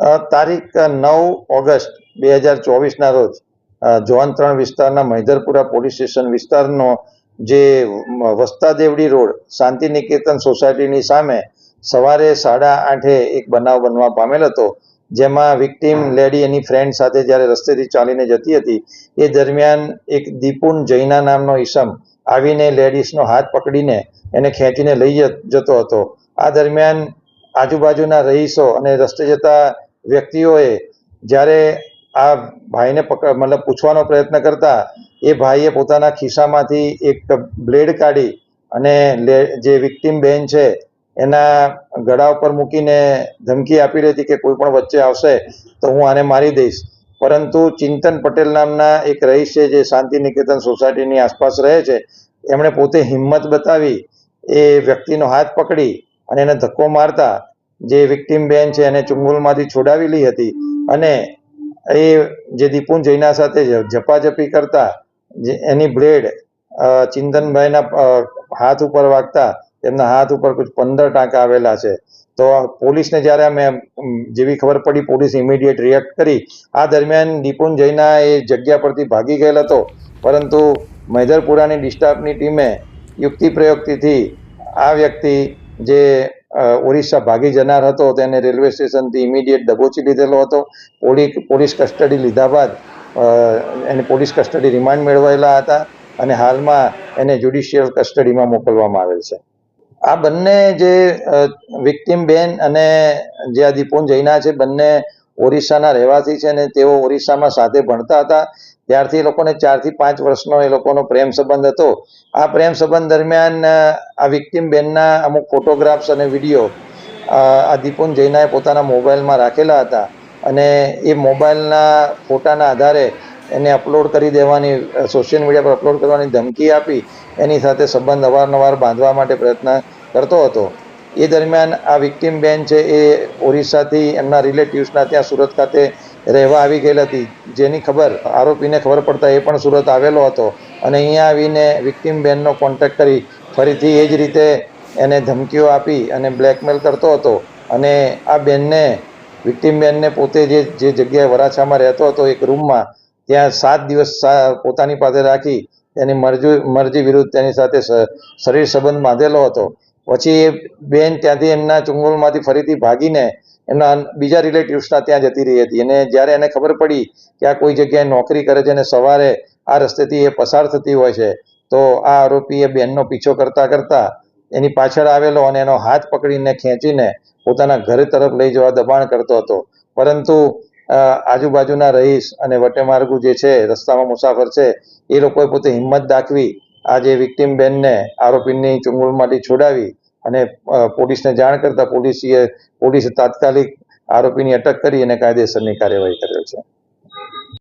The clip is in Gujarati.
તારીખ નવ ઓગસ્ટ બે હજાર ચોવીસના રોજ જોન ત્રણ વિસ્તારના મૈધરપુરા પોલીસ સ્ટેશન વિસ્તારનો જે વસ્તા દેવડી રોડ શાંતિ નિકેતન સોસાયટીની સામે સવારે સાડા આઠે એક બનાવ બનવા પામેલ હતો, જેમાં વિક્ટીમ લેડી એની ફ્રેન્ડ સાથે જ્યારે રસ્તેથી ચાલીને જતી હતી, એ દરમિયાન એક દીપુન જૈના નામનો ઈસમ આવીને લેડીઝનો હાથ પકડીને એને ખેંચીને લઈ જતો હતો. આ દરમિયાન આજુબાજુના રહીશો અને રસ્તે જતા વ્યક્તિઓએ જ્યારે આ ભાઈને મતલબ પૂછવાનો પ્રયત્ન કરતા, એ ભાઈએ પોતાના ખિસ્સામાંથી એક બ્લેડ કાઢી અને જે વિક્ટીમ બેન છે, એના ગળા ઉપર મૂકીને ધમકી આપી રહી હતી કે કોઈ પણ વચ્ચે આવશે તો હું આને મારી દઈશ. પરંતુ ચિંતન પટેલ નામના એક રહીશ છે જે શાંતિ નિકેતન સોસાયટીની આસપાસ રહે છે, એમણે પોતે હિંમત બતાવી, એ વ્યક્તિનો હાથ પકડી અને એને ધક્કો મારતા જે વિક્ટીમ બેન છે એને ચુંગલમાંથી છોડાવેલી હતી અને એ જે દીપુન જૈના સાથે જ- ઝપાઝપી કરતા, જે એની બ્લેડ ચિંતનભાઈના હાથ ઉપર વાગતા, તેમના હાથ ઉપર કુછ પંદર ટાંકા આવેલા છે. તો પોલીસને જ્યારે અમે જેવી ખબર પડી, પોલીસ ઇમિડિયેટ રિએક્ટ કરી. આ દરમિયાન દીપુન જૈના એ જગ્યા પરથી ભાગી ગયેલ હતો. પરંતુ મૈધરપુરાની ડિસ્ટાફની ટીમે યુક્તિ પ્રયુક્તિથી આ વ્યક્તિ જે ઓરિસ્સા ભાગી જનાર હતો, તેને રેલવે સ્ટેશનથી ઇમિડિયેટ દબોચી લીધેલો હતો. પોલીસ કસ્ટડી લીધા બાદ એને પોલીસ કસ્ટડી રિમાન્ડ મેળવેલા હતા અને હાલમાં એને જ્યુડિશિયલ કસ્ટડીમાં મોકલવામાં આવેલ છે. આ બંને જે વિક્ટીમ બેન અને જે આ દીપોન જૈના છે, બંને ઓરિસ્સાના રહેવાસી છે અને તેઓ ઓરિસ્સામાં સાથે ભણતા હતા. ત્યારથી એ લોકોને ચારથી પાંચ વર્ષનો એ લોકોનો પ્રેમ સંબંધ હતો. આ પ્રેમ સંબંધ દરમિયાન આ વિક્ટીમ બેનના અમુક ફોટોગ્રાફ્સ અને વીડિયો આ દીપુન જૈનાએ પોતાના મોબાઈલમાં રાખેલા હતા અને એ મોબાઈલના ફોટાના આધારે એને અપલોડ કરી દેવાની સોશિયલ મીડિયા પર અપલોડ કરવાની ધમકી આપી, એની સાથે સંબંધ અવારનવાર બાંધવા માટે પ્રયત્ન કરતો હતો. એ દરમિયાન આ વિક્ટીમ બેન છે એ ઓરિસ્સાથી એમના રિલેટિવ્સના ત્યાં સુરત ખાતે રહેવા આવી ગયેલ હતી. જેની ખબર, આરોપીને ખબર પડતા એ પણ સુરત આવેલો હતો અને અહીંયા આવીને વિક્ટીમ બેનનો કોન્ટેક્ટ કરી. ફરીથી એ જ રીતે એને ધમકીઓ આપી અને બ્લેકમેલ કરતો હતો. અને આ બેનને વિક્ટીમ બેનને પોતે જે જે જગ્યાએ વરાછામાં રહેતો હતો, એક રૂમમાં, ત્યાં સાત દિવસ પોતાની પાસે રાખી તેની મરજી મરજી વિરુદ્ધ તેની સાથે શરીર સંબંધ બાંધેલો હતો. પછી એ બેન ત્યાંથી એમના ચુંગલમાંથી ફરીથી ભાગીને એમના બીજા રિલેટિવ્સના ત્યાં જતી રહી હતી. અને જ્યારે એને ખબર પડી કે આ કોઈ જગ્યાએ નોકરી કરે છે અને સવારે આ રસ્તેથી એ પસાર થતી હોય છે, તો આ આરોપીએ બેનનો પીછો કરતા કરતા એની પાછળ આવેલો અને એનો હાથ પકડીને ખેંચીને પોતાના ઘર તરફ લઈ જવા દબાણ કરતો હતો. પરંતુ આજુબાજુના રહીશ અને વટેમાર્ગુ જે છે, રસ્તામાં મુસાફર છે, એ લોકોએ પોતે હિંમત દાખવી આ જે વિક્ટીમ બેનને આરોપીની ચુંગલમાંથી છોડાવી અને પોલીસને જાણ કરતા પોલીસીએ પોલીસે તાત્કાલિક આરોપીની અટક કરી અને કાયદેસરની કાર્યવાહી કરેલ છે.